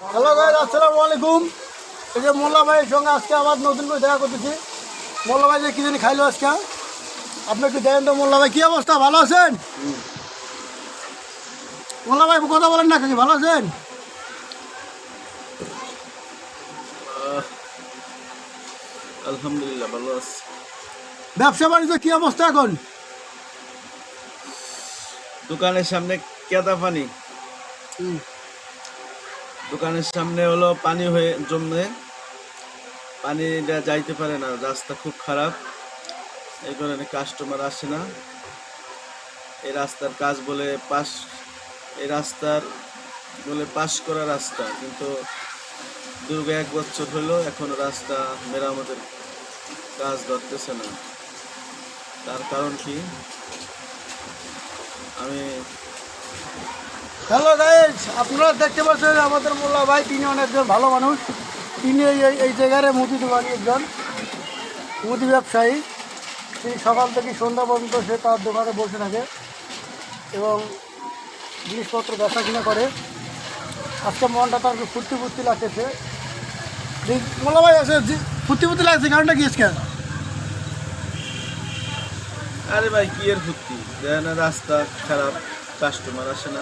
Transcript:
Hello ভাই আসসালামু আলাইকুম এই যে মোল্লা ভাইয়ের সঙ্গে আজকে আবার নতুন করে দেখা করতেছি। মোল্লা ভাই যে কি জানি খাইলো আজকে আপনি একটু দেখেন তো মোল্লা ভাই কি অবস্থা? ভালো আছেন? মোল্লা ভাই কথা বলেন না কাকি ভালো আছেন? আলহামদুলিল্লাহ ভালো আছি। ব্যবসা বাণিজ্য কি অবস্থা এখন? দোকানের সামনে কেদা পানি। দোকানের সামনে হলো পানি হয়ে জমে। পানিটা যাইতে পারে না, রাস্তা খুব খারাপ। এই কারণে কাস্টমার আসে না। এই রাস্তার কাজ বলে পাস এই রাস্তার বলে পাস করা রাস্তা। কিন্তু দীর্ঘ এক বছর হলো, এখন রাস্তা মেরামতের কাজ ধরতেছে না। তার কারণ কি? আমি হ্যালো গাইজ আপনারা দেখতে পাচ্ছেন আমাদের মোল্লা ভাই, তিনি অনেকজন ভালো মানুষ। তিনি এই জায়গায় মুদি দোকানি একজন, মুদি ব্যবসায়ী। তিনি সকাল থেকে সন্ধ্যা পর্যন্ত সে তার দোকানে বসে থাকে এবং জিনিসপত্র বেচা কিনা করে। আজকে মনটা তার ফুর্তি ফুর্তি লাগতেছে। মোল্লা ভাই আছে জি- ফুর্তি ফুর্তি লাগছে, কারণটা কি আজকে? আরে ভাই, কি এর ফুর্তি? রাস্তা খারাপ কাস্টমার আসে না।